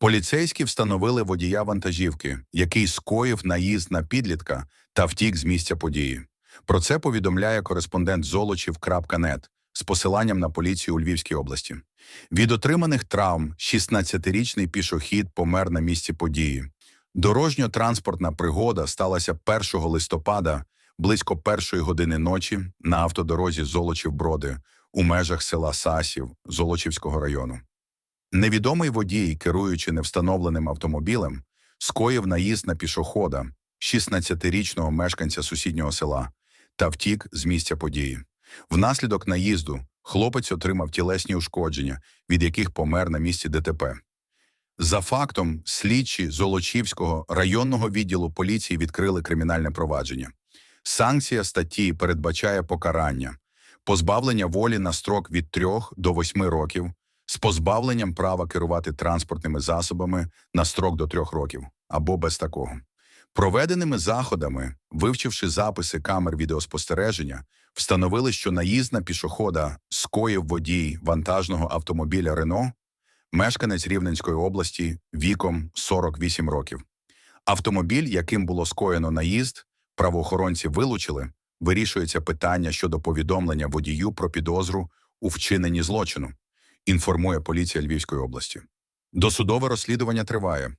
Поліцейські встановили водія вантажівки, який скоїв наїзд на підлітка та втік з місця події. Про це повідомляє кореспондент Золочів.нет з посиланням на поліцію у Львівській області. Від отриманих травм 16-річний пішохід помер на місці події. Дорожньо-транспортна пригода сталася 1 листопада близько першої години ночі на автодорозі Золочів-Броди у межах села Сасів Золочівського району. Невідомий водій, керуючи невстановленим автомобілем, скоїв наїзд на пішохода, 16-річного мешканця сусіднього села, та втік з місця події. Внаслідок наїзду хлопець отримав тілесні ушкодження, від яких помер на місці ДТП. За фактом, слідчі Золочівського районного відділу поліції відкрили кримінальне провадження. Санкція статті передбачає покарання, позбавлення волі на строк від 3 до 8 років, з позбавленням права керувати транспортними засобами на строк до 3 років або без такого. Проведеними заходами, вивчивши записи камер відеоспостереження, встановили, що наїзд на пішохода скоїв водій вантажного автомобіля Рено, мешканець Рівненської області віком 48 років. Автомобіль, яким було скоєно наїзд, правоохоронці вилучили, вирішується питання щодо повідомлення водію про підозру у вчиненні злочину, інформує поліція Львівської області. Досудове розслідування триває.